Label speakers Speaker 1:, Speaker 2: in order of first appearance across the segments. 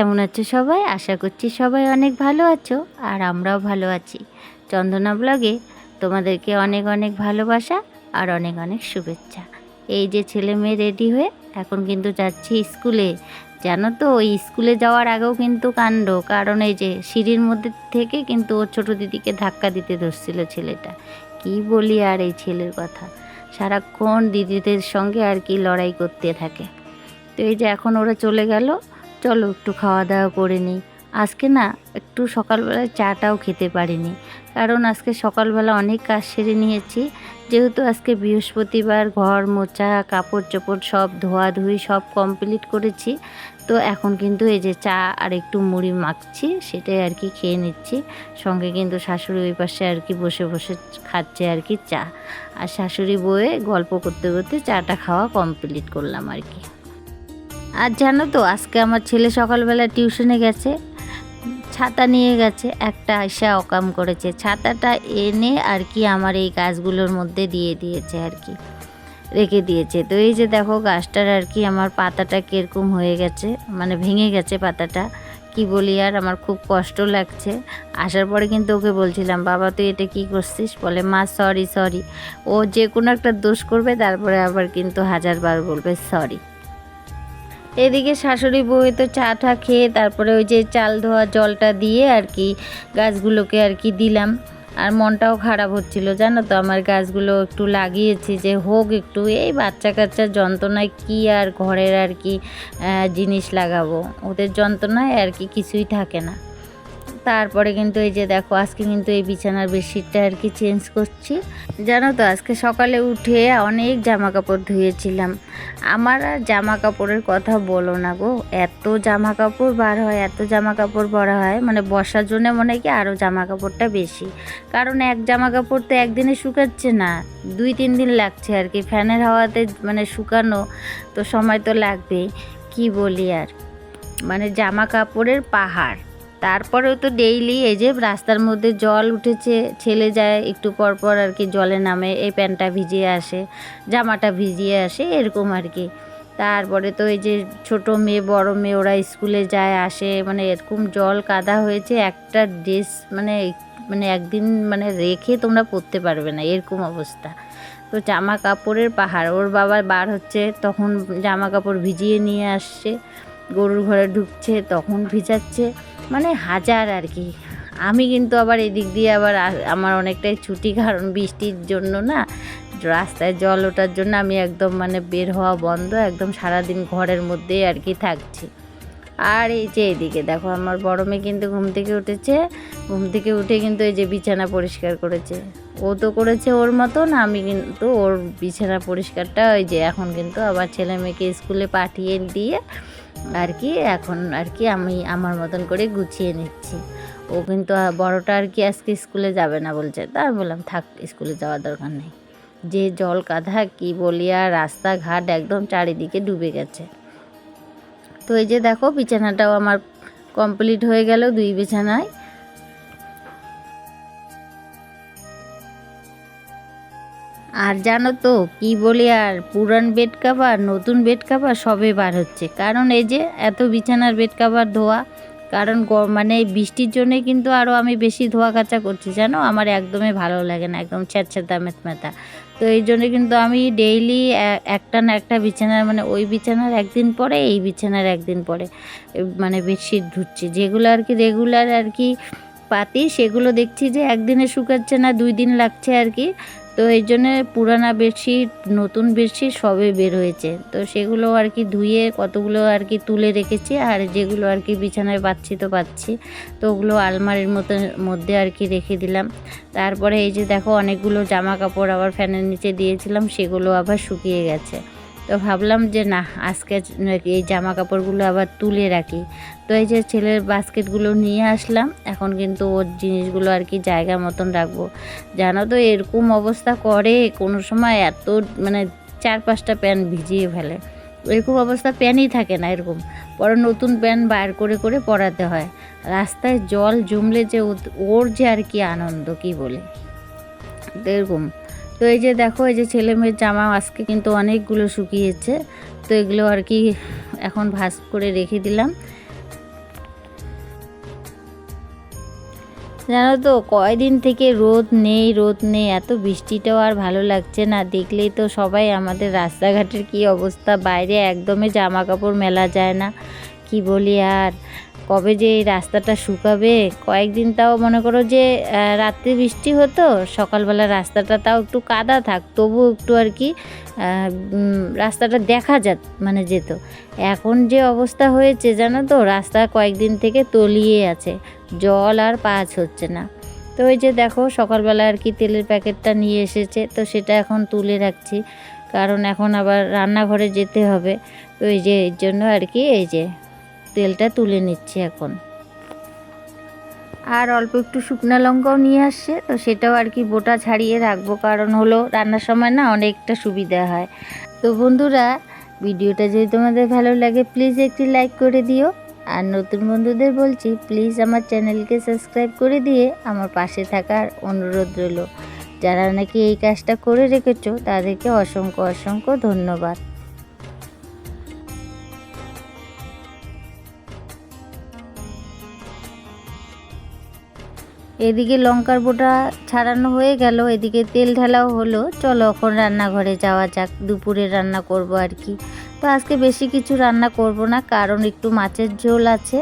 Speaker 1: কেমন আছো সবাই? আশা করছি সবাই অনেক ভালো আছো আর আমরাও ভালো আছি। চন্দনা ব্লগে তোমাদেরকে অনেক অনেক ভালোবাসা আর অনেক অনেক শুভেচ্ছা। এই যে ছেলে মেয়ে রেডি হয়ে এখন কিন্তু যাচ্ছি স্কুলে। জানো তো, ওই স্কুলে যাওয়ার আগেও কিন্তু কাণ্ড। কারণ এই যে সিঁড়ির মধ্যে থেকে কিন্তু ওর ছোটো দিদিকে ধাক্কা দিতে ধরছিল ছেলেটা। কি বলি আর এই ছেলের কথা? সারাক্ষণ দিদিদের সঙ্গে আর কি লড়াই করতে থাকে। তো এই যে এখন ওরা চলে গেল। চলো একটু খাওয়া দাওয়া করে নিই। আজকে না একটু সকালবেলায় চাটাও খেতে পারিনি। কারণ আজকে সকালবেলা অনেক কাজ সেরে নিয়েছি। যেহেতু আজকে বৃহস্পতিবার, ঘর মোচা কাপড় চোপড় সব ধোয়াধুয়ি সব কমপ্লিট করেছি। তো এখন কিন্তু এই যে চা আর একটু মুড়ি মাখছি, সেটাই আর কি খেয়ে নিচ্ছি। সঙ্গে কিন্তু শাশুড়ি ওই পাশে আর কি বসে বসে খাচ্ছে আর কি চা। আর শাশুড়ি বয়ে গল্প করতে করতে চাটা খাওয়া কমপ্লিট করলাম আর কি। আর জানো তো, আজকে আমার ছেলে সকালবেলা টিউশনে গেছে, ছাতা নিয়ে গেছে, একটা আয়সা অকাম করেছে। ছাতাটা এনে আর কি আমার এই গাছগুলোর মধ্যে দিয়ে দিয়েছে আর কি, রেখে দিয়েছে। তো এই যে দেখো, গাছটার আর কি আমার পাতাটা কীরকম হয়ে গেছে মানে ভেঙে গেছে পাতাটা, কি বলি আর, আমার খুব কষ্ট লাগছে। আসার পরে কিন্তু ওকে বলছিলাম, বাবা, তুই এটা কি করছিস? বলে, মা সরি সরি ও যে কোনো একটা দোষ করবে, তারপরে আবার কিন্তু হাজারবার বলবে সরি এদিকে শাশুড়ি বউয়ে তো চা টা খেয়ে তারপরে ওই যে চাল ধোয়া জলটা দিয়ে আর কি গাছগুলোকে আর কি দিলাম। আর মনটাও খারাপ হচ্ছিল, জানো তো? আমার গাছগুলো একটু লাগিয়েছি যে হোক একটু, এই বাচ্চা কাচ্চার যন্ত্রণায় কি আর ঘরের আর কি জিনিস লাগাবো? ওদের যন্ত্রণায় আর কি কিছুই থাকে না। তারপরে কিন্তু এই যে দেখো, আজকে কিন্তু এই বিছানার বেডশিটটা আর কি চেঞ্জ করছি। জানো তো, আজকে সকালে উঠে অনেক জামা কাপড় ধুয়েছিলাম। আমার আর জামা কাপড়ের কথা বলো না গো, এত জামা কাপড় বার হয়, এত জামা কাপড় বড় হয় মানে বসার জন্য মনে হয় কি আরও জামা কাপড়টা বেশি। কারণ এক জামা কাপড় তো একদিনে শুকাচ্ছে না, দুই, তিন দিন লাগছে আর কি। ফ্যানের হাওয়াতে মানে শুকানো তো সময় তো লাগবেই, কি বলি আর? মানে জামা কাপড়ের পাহাড়। তারপরেও তো ডেইলি এই যে রাস্তার মধ্যে জল উঠেছে, ছেলে যায় একটু পর পর আর কি জলে নামে, এই প্যান্টটা ভিজিয়ে আসে, জামাটা ভিজিয়ে আসে, এরকম আর কি। তারপরে তো এই যে ছোট মেয়ে, বড় মেয়ে, ওরা স্কুলে যায়, আসে মানে এরকম জল কাদা হয়েছে, একটা ড্রেস মানে মানে একদিন মানে রেখে তোমরা পরতে পারবে না, এরকম অবস্থা। তো জামা কাপড়ের পাহাড়, ওর বাবা বার হচ্ছে, তখন জামা কাপড় ভিজিয়ে নিয়ে আসছে, গরুর ঘরে ঢুকছে, তখন ভিজাচ্ছে। মানে হাজার আর কি। আমি কিন্তু আবার এদিক দিয়ে আবার আমার অনেকটাই ছুটি, কারণ বৃষ্টির জন্য না, রাস্তায় জল ওঠার জন্য আমি একদম মানে বের হওয়া বন্ধ, একদম সারাদিন ঘরের মধ্যেই আর কি থাকছি। আর এই যে এদিকে দেখো, আমার বড় মেয়ে কিন্তু ঘুম থেকে উঠেছে। ঘুম থেকে উঠে কিন্তু এই যে বিছানা পরিষ্কার করেছে। ও তো করেছে ওর মতন, আমি কিন্তু ওর বিছানা পরিষ্কারটা ওই যে এখন কিন্তু আবার ছেলে মেয়েকে স্কুলে পাঠিয়ে দিয়ে আর কি এখন আর কি আমি আমার মতন করে গুছিয়ে নিচ্ছি। ও কিন্তু বড়টা আর কি আজকে স্কুলে যাবে না বলছে। তা আমি বললাম, থাক, স্কুলে যাওয়ার দরকার নেই। যে জল কাঁধা, কি বলিয়া রাস্তাঘাট একদম চারিদিকে ডুবে গেছে। তো এই যে দেখো, বিছানাটাও আমার কমপ্লিট হয়ে গেল দুই বিছানায়। আর জানো তো, কি বলি আর, পুরান বেড কাভার নতুন বেড কাভার সবে বার হচ্ছে। কারণ এই যে এত বিছানার বেড কাভার ধোয়া, কারণ মানে বৃষ্টির জন্যে কিন্তু আরও আমি বেশি ধোয়া কাচা করছি, জানো? আমার একদমই ভালো লাগে না, একদম ছ্যাঁতছ্যাঁতা মেতমেতা। তো এই জন্য কিন্তু আমি ডেইলি একটা না একটা বিছানার মানে ওই বিছানার একদিন পরে, এই বিছানার একদিন পরে মানে বেডশিট ধুচ্ছি। যেগুলো আর কি রেগুলার আর কি পাতি, সেগুলো দেখছি যে একদিনে শুকাচ্ছে না, দুই দিন লাগছে আর কি। তো এই জন্য পুরানা বেডশিট, নতুন বেডশিট সবে বের হয়েছে। তো সেগুলো আর কি ধুয়ে কতগুলো আর কি তুলে রেখেছি আর যেগুলো আর কি বিছানায় পাচ্ছি তো পাচ্ছি। তো ওগুলো আলমারির মতো, মধ্যে আর কি রেখে দিলাম। তারপরে এই যে দেখো অনেকগুলো জামা কাপড় আবার ফ্যানের নিচে দিয়েছিলাম, সেগুলো আবার শুকিয়ে গেছে। তো ভাবলাম যে না, আজকে এই জামা কাপড়গুলো আবার তুলে রাখি। তো এই যে ছেলের বাস্কেটগুলো নিয়ে আসলাম, এখন কিন্তু ওর জিনিসগুলো আর কি জায়গা মতন রাখব। জানো তো এরকম অবস্থা করে, কোনো সময় এত মানে চার পাঁচটা প্যান্ট ভিজিয়ে ফেলে। এরকম অবস্থা প্যানই থাকে না এরকম। পরে নতুন প্যান্ট বার করে করে পরাতে হয়। রাস্তায় জল জমলে যে ওর যে আর কি আনন্দ, কি বলে? এরকম। তো এই যে দেখো, এই যে ছেলে মেয়ের জামা আজকে কিন্তু অনেকগুলো শুকিয়েছে। তো এগুলো আর কি এখন ভাস করে রেখে দিলাম। জানো তো, কয়দিন থেকে রোদ নেই রোদ নেই। এত বৃষ্টিটাও আর ভালো লাগছে না। দেখলেই তো সবাই আমাদের রাস্তাঘাটের কি অবস্থা। বাইরে একদমই জামা কাপড় মেলা যায় না। কি বলি আর? কবে যে এই রাস্তাটা শুকাবে? কয়েকদিন তাও মনে করো যে রাত্রে বৃষ্টি হতো, সকালবেলা রাস্তাটা তাও একটু কাদা থাক তবু একটু আর কি রাস্তাটা দেখা যাত মানে যেত। এখন যে অবস্থা হয়েছে জানো তো, রাস্তা কয়েকদিন থেকে তলিয়ে আছে, জল আর পাঁচ হচ্ছে না। তো ওই যে দেখো, সকালবেলা আর কি তেলের প্যাকেটটা নিয়ে এসেছে, তো সেটা এখন তুলে রাখছি, কারণ এখন আবার রান্নাঘরে যেতে হবে। তো এই যে, এর জন্য আর কি, এই যে তেলটা তুলে নিচ্ছি এখন। আর অল্প একটু শুকনো লঙ্কাও নিয়ে আসছে, তো সেটাও আর কি বোটা ছাড়িয়ে রাখব, কারণ হলো রান্নার সময় না অনেকটা সুবিধা হয়। তো বন্ধুরা, ভিডিওটা যদি তোমাদের ভালো লাগে প্লিজ একটি লাইক করে দিও। আর নতুন বন্ধুদের বলছি প্লিজ আমার চ্যানেলকে সাবস্ক্রাইব করে দিয়ে আমার পাশে থাকার অনুরোধ রইল। যারা নাকি এই কাজটা করে রেখেছো, তাদেরকে অসংখ্য অসংখ্য ধন্যবাদ। এদিকে লঙ্কার বোটা ছাড়ানো হয়ে গেল, এদিকে তেল ঢালাও হলো। চলো এখন রান্নাঘরে যাওয়া যাক, দুপুরে রান্না করব আর কি। তো আজকে বেশি কিছু রান্না করব না, কারণ একটু মাছের ঝোল আছে।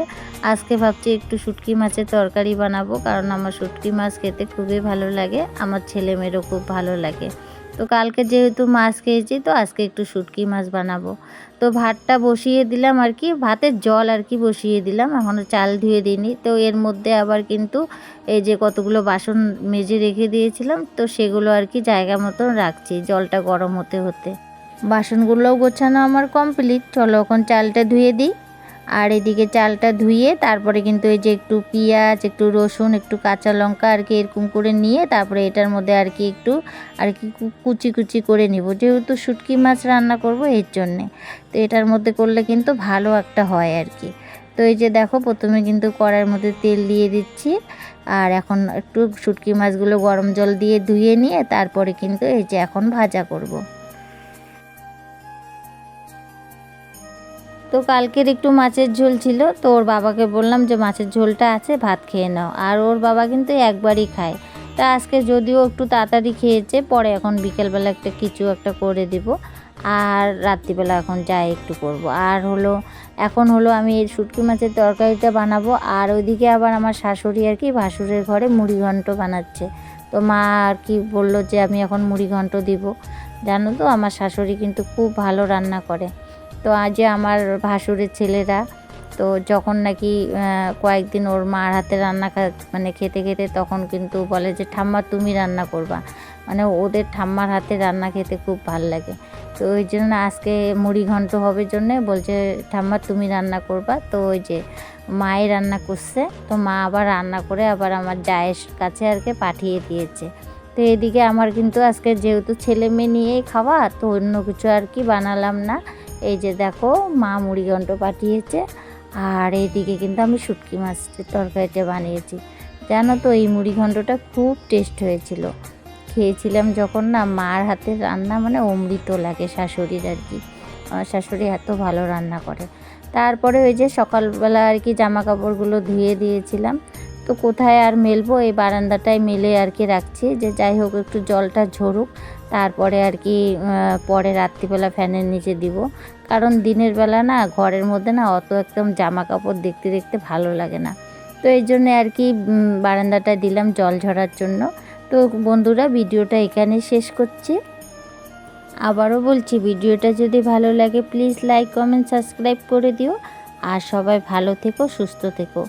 Speaker 1: আজকে ভাবছি একটু শুটকি মাছের তরকারি বানাবো, কারণ আমার শুটকি মাছ খেতে খুবই ভালো লাগে, আমার ছেলেমেয়েরও খুব ভালো লাগে। তো কালকে যেহেতু মাছ খেয়েছি, তো আজকে একটু শুটকি মাছ বানাবো। তো ভাতটা বসিয়ে দিলাম আর কি, ভাতের জল আর কি বসিয়ে দিলাম, এখনও চাল ধুয়ে দিইনি। তো এর মধ্যে আবার কিন্তু এই যে কতগুলো বাসন মেজে রেখে দিয়েছিলাম, তো সেগুলো আর কি জায়গা মতন রাখছি, জলটা গরম হতে হতে। বাসনগুলোও গোছানো আমার কমপ্লিট চলো এখন চালটা ধুয়ে দিই। আর এদিকে চালটা ধুয়ে তারপরে কিন্তু এই যে একটু পেঁয়াজ, একটু রসুন, একটু কাঁচা লঙ্কা আর কি এরকম করে নিয়ে তারপরে এটার মধ্যে আর কি একটু আর কি কুচি কুচি করে নিব। যেহেতু শুটকি মাছ রান্না করব এর জন্যে। তো এটার মধ্যে করলে কিন্তু ভালো একটা হয় আর কি। তো এই যে দেখো প্রথমে কিন্তু কড়াইয়ের মধ্যে তেল দিয়ে দিচ্ছি। আর এখন একটু শুটকি মাছগুলো গরম জল দিয়ে ধুয়ে নিয়ে তারপরে কিন্তু এই যে এখন ভাজা করব। তো কালকের একটু মাছের ঝোল ছিল, তো ওর বাবাকে বললাম যে মাছের ঝোলটা আছে, ভাত খেয়ে নাও। আর ওর বাবা কিন্তু একবারই খায়। তা আজকে যদিও একটু তাড়াতাড়ি খেয়েছে, পরে এখন বিকেলবেলা একটা কিছু একটা করে দিব। আর রাত্রিবেলা এখন যাই একটু করব। আর হলো, এখন হলো আমি এই শুটকি মাছের তরকারিটা বানাবো। আর ওইদিকে আবার আমার শাশুড়ি আর কি ভাসুরের ঘরে মুড়ি ঘন্ট বানাচ্ছে। তো মা আর কি বলল যে আমি এখন মুড়ি ঘন্ট দিব। জানো তো, আমার শাশুড়ি কিন্তু খুব ভালো রান্না করে। তো আজ আমার ভাসুরের ছেলেরা, তো যখন নাকি কয়েকদিন ওর মার হাতে রান্না মানে খেতে খেতে তখন কিন্তু বলে যে, ঠাম্মা, তুমি রান্না করবা। মানে ওদের ঠাম্মার হাতে রান্না খেতে খুব ভালো লাগে। তো ওই জন্য আজকে মুড়ি ঘন্ট হবে জন্যে বলছে, ঠাম্মা, তুমি রান্না করবা। তো ওই যে মায়ে রান্না করছে, তো মা আবার রান্না করে আবার আমার জায়ের কাছে আর কি পাঠিয়ে দিয়েছে। তো এদিকে আমার কিন্তু আজকে যেহেতু ছেলে মেয়ে নিয়েই খাওয়া, তো অন্য কিছু আর কি বানালাম না। এই যে দেখো, মা মুড়িঘণ্ট পাঠিয়েছে। আর এইদিকে কিন্তু আমি শুটকি মাছের তরকারিটা বানিয়েছি। জানো তো, এই মুড়িঘণ্টটা খুব টেস্ট হয়েছিল। খেয়েছিলাম যখন না মার হাতের রান্না মানে অমৃত লাগে শাশুড়ির আর কি। আমার শাশুড়ি এত ভালো রান্না করে। তারপরে ওই যে সকালবেলা আর কি জামা কাপড়গুলো ধুয়ে দিয়েছিলাম। তো কোথায় আর মেলবো? এই বারান্দাটায় মেলে আর কি রাখছি। যে যাই হোক, একটু জলটা ঝরুক। তারপরে আর কি পরে রাত্রিবেলা ফ্যানের নিচে দিব। কারণ দিনের বেলা না, ঘরের মধ্যে না অত একদম জামা কাপড় দেখতে দেখতে ভালো লাগে না। তো এই জন্যে আর কি বারান্দাটা দিলাম জল ঝরার জন্য। তো বন্ধুরা, ভিডিওটা এখানে শেষ করছি। আবারও বলছি, ভিডিওটা যদি ভালো লাগে, প্লিজ লাইক, কমেন্ট, সাবস্ক্রাইব করে দিও। আর সবাই ভালো থেকো, সুস্থ থেকো।